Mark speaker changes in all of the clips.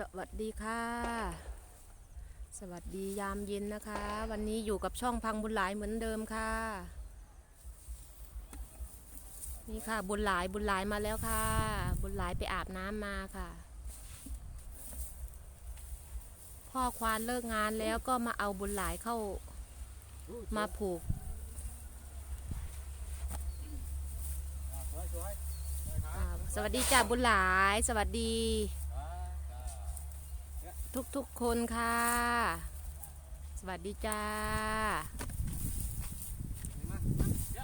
Speaker 1: สวัสดีค่ะ สวัสดียามเย็นนะคะ วันนี้อยู่กับช่องพังบุญหลายเหมือนเดิมค่ะ นี่ค่ะบุญหลายบุญหลายมาแล้วค่ะ บุญหลายไปอาบน้ำมาค่ะ พ่อควานเลิกงานแล้วก็มาเอาบุญหลายเข้ามาผูกสวัสดีจ้าบุญหลาย สวัสดี ทุกทุกๆคนค่ะ สวัสดีจ้า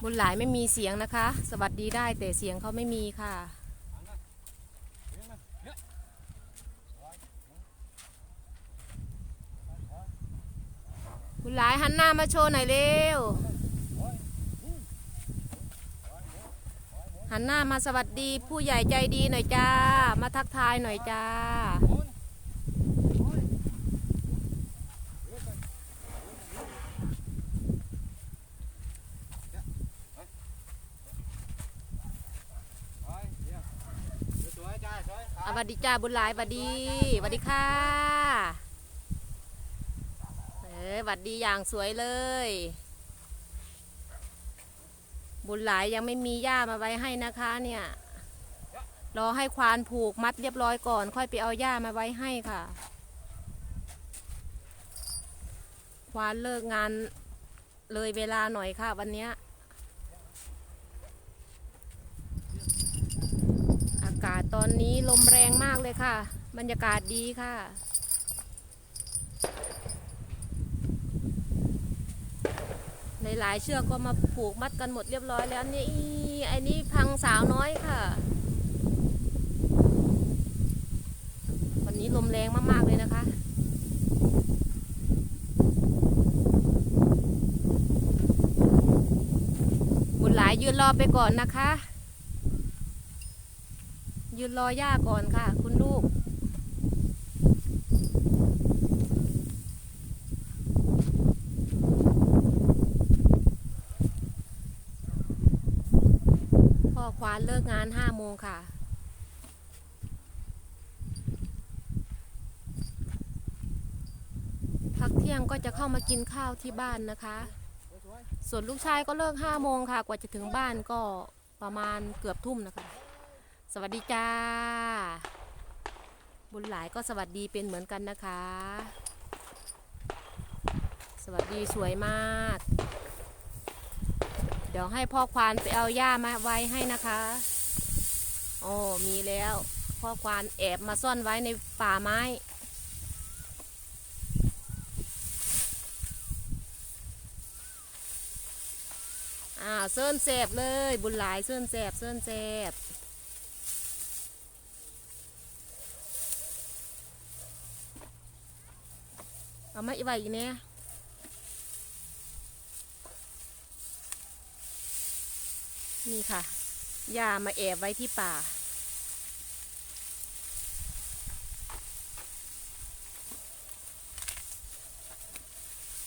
Speaker 1: บุญหลายไม่มีเสียงนะคะ สวัสดีได้แต่เสียงเขาไม่มีค่ะ บุญหลายหันหน้ามาโชว์หน่อยเร็ว หันหน้ามาสวัสดีผู้ใหญ่ใจดีหน่อยจ้า มาทักทายหน่อยจ้า ส วัสดีจ้าบุญหลายสวัสดีสวัสดีค่ะ เออสวัสดีอย่างสวยเลย บุญหลายยังไม่มีหญ้ามาไว้ให้นะคะเนี่ย รอให้ควานผูกมัดเรียบร้อยก่อน ค่อยไปเอาหญ้ามาไว้ให้ค่ะ ควานเลิกงานเลยเวลาหน่อยค่ะ วันเนี้ย อากาศตอนนี้ลมแรงมากเลยค่ะ บรรยากาศดีค่ะในหลายๆเชือกก็มาผูกมัดกันหมดเรียบร้อยแล้วนี่ไอ้นี่พังสาวน้อยค่ะ วันนี้ลมแรงมากๆเลยนะคะบุญหลายยืนรอไปก่อนนะคะ ยืนรอย่าก่อนค่ะ คุณลูก พ่อควานเลิกงานห้าโมงค่ะพักเที่ยงก็จะเข้ามากินข้าวที่บ้านนะคะ ส่วนลูกชายก็เลิกห้าโมงค่ะ กว่าจะถึงบ้านก็ประมาณเกือบทุ่มนะคะ สวัสดีจ้า บุญหลายก็สวัสดีเป็นเหมือนกันนะคะ สวัสดีสวยมาก เดี๋ยวให้พ่อควานไปเอาหญ้ามาไว้ให้นะคะโอ้มีแล้วพ่อควานแอบมาซ่อนไว้ในป่าไม้ อ้าวเส้นแสบเลย บุญหลายเส้นแสบเส้นแสบ เอามาอีไว้อีกเนี่ยนี่ค่ะยามาแอบไว้ที่ป่า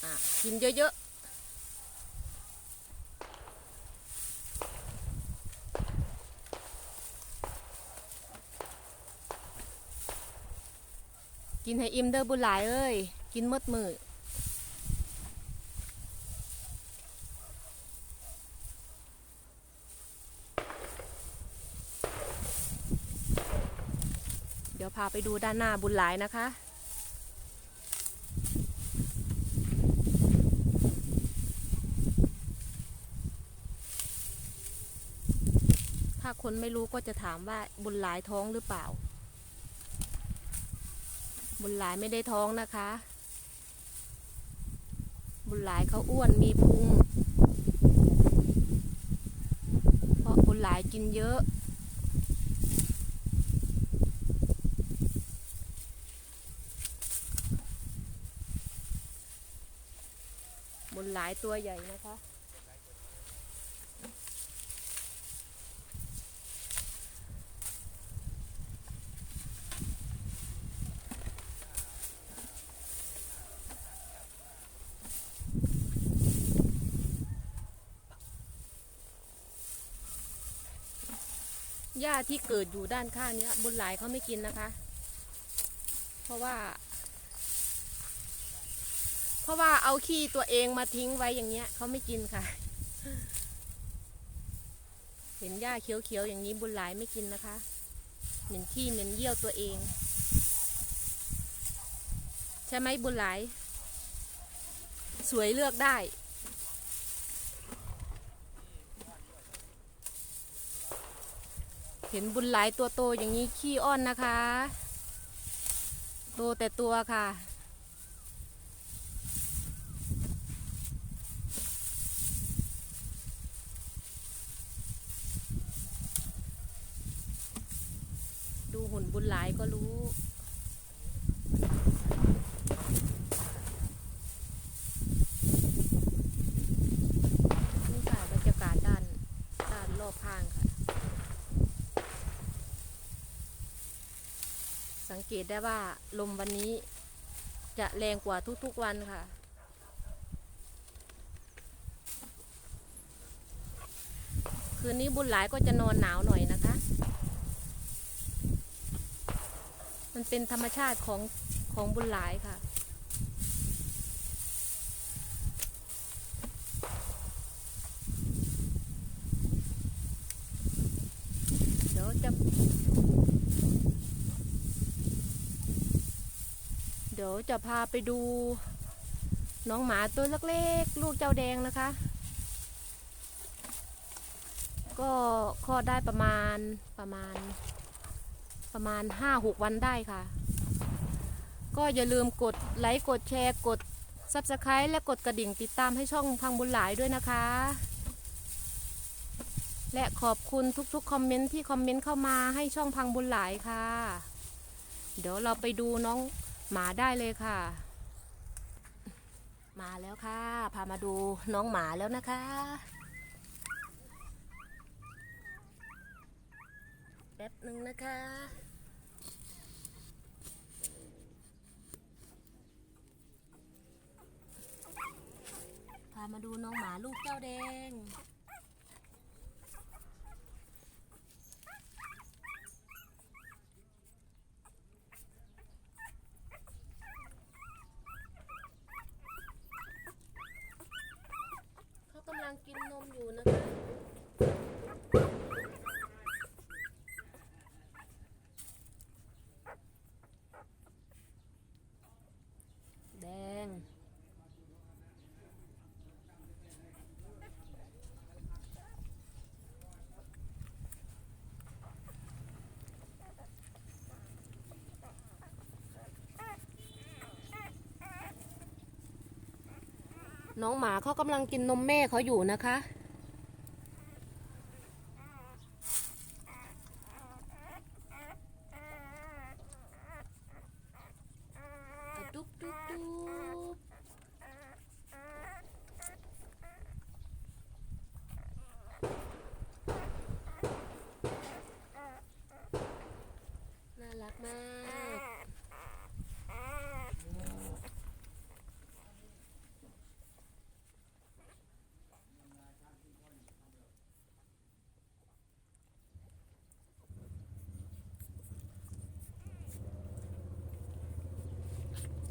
Speaker 1: อะกินเยอะๆกินให้อิ่มเด้อบุญหลายเอ้ย กินมดมือเดี๋ยวพาไปดูด้านหน้าบุญหลายนะคะถ้าคนไม่รู้ก็จะถามว่าบุญหลายท้องหรือเปล่า บุญหลายไม่ได้ท้องนะคะ บุญหลายเขาอ้วนมีพุง เพราะบุญหลายกินเยอะบุญหลายตัวใหญ่นะคะ หญ้าที่เกิดอยู่ด้านข้างเนี้ยบุญหลายเขาไม่กินนะคะ เพราะว่า เพราะว่าเอาขี้ตัวเองมาทิ้งไว้อย่างเงี้ยเขาไม่กินค่ะ เห็นหญ้าเขียวๆอย่างนี้บุญหลายไม่กินนะคะ เหม็นขี้เหม็นเยี่ยวตัวเอง ใช่ไหมบุญหลาย สวยเลือกได้ เห็นบุญหลายตัวโตอย่างนี้ขี้อ้อนนะคะ โตแต่ตัวค่ะดูหุ่นบุญหลายก็รู้ นี่ค่ะบรรยากาศด้านด้านรอบข้างค่ะ สัง เกตได้ว่าลมวันนี้จะแรงกว่าทุกๆวันค่ะ คืนนี้บุญหลายก็จะนอนหนาวหน่อยนะคะ มันเป็นธรรมชาติของของบุญหลายค่ะเดี๋ยวจะ เดี๋ยวจะพาไปดู น้องหมาตัวเล็กๆ ลูกเจ้าแดงนะคะ ก็คลอดได้ประมาณประมาณ ประมาณห้าหกวันได้ค่ะ ก็อย่าลืมกดไลค์กดแชร์กด Subscribe และกดกระดิ่งติดตามให้ช่องพังบุญหลายด้วยนะคะ และขอบคุณทุกๆ คอมเมนต์ที่คอมเมนต์เข้ามาให้ช่องพังบุญหลายค่ะ เดี๋ยวเราไปดูน้อง หมาได้เลยค่ะ มาแล้วค่ะ พามาดูน้องหมาแล้วนะคะ แป๊บหนึ่งนะคะพามาดูน้องหมาลูกเจ้าแดง เขากำลังกินนมอยู่นะคะ แดง น้องหมาเขากำลังกินนมแม่เขาอยู่นะคะ ดุ๊บดุ๊บดุ๊บน่ารักมาก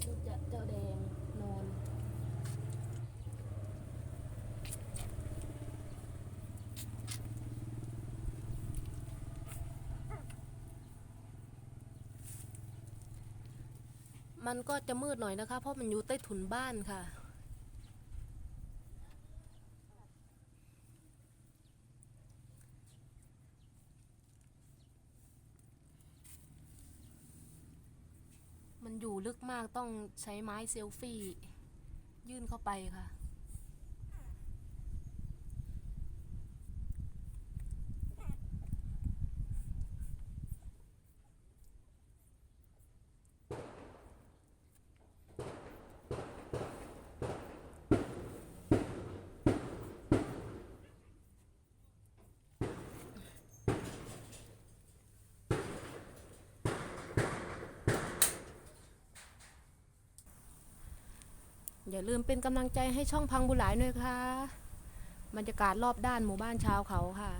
Speaker 1: ลูกจะ เจ้าแดงนอนมันก็จะมืดหน่อยนะคะ เพราะมันอยู่ใต้ถุนบ้านค่ะ มันอยู่ ลึกมากต้องใช้ไม้เซลฟี่ ยื่นเข้าไปค่ะ อย่าลืมเป็นกำลังใจให้ช่องพังบุหลายด้วยค่ะบรรยากาศรอบด้านหมู่บ้านชาวเขาค่ะ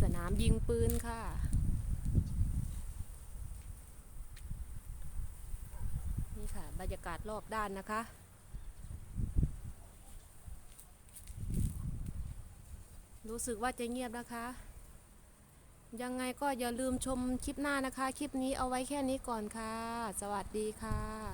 Speaker 1: สนามยิงปืนค่ะบรรยากาศรอบด้านนะคะรู้สึกว่าจะเงียบนะคะ ยังไงก็อย่าลืมชมคลิปหน้านะคะ คลิปนี้เอาไว้แค่นี้ก่อนค่ะ สวัสดีค่ะ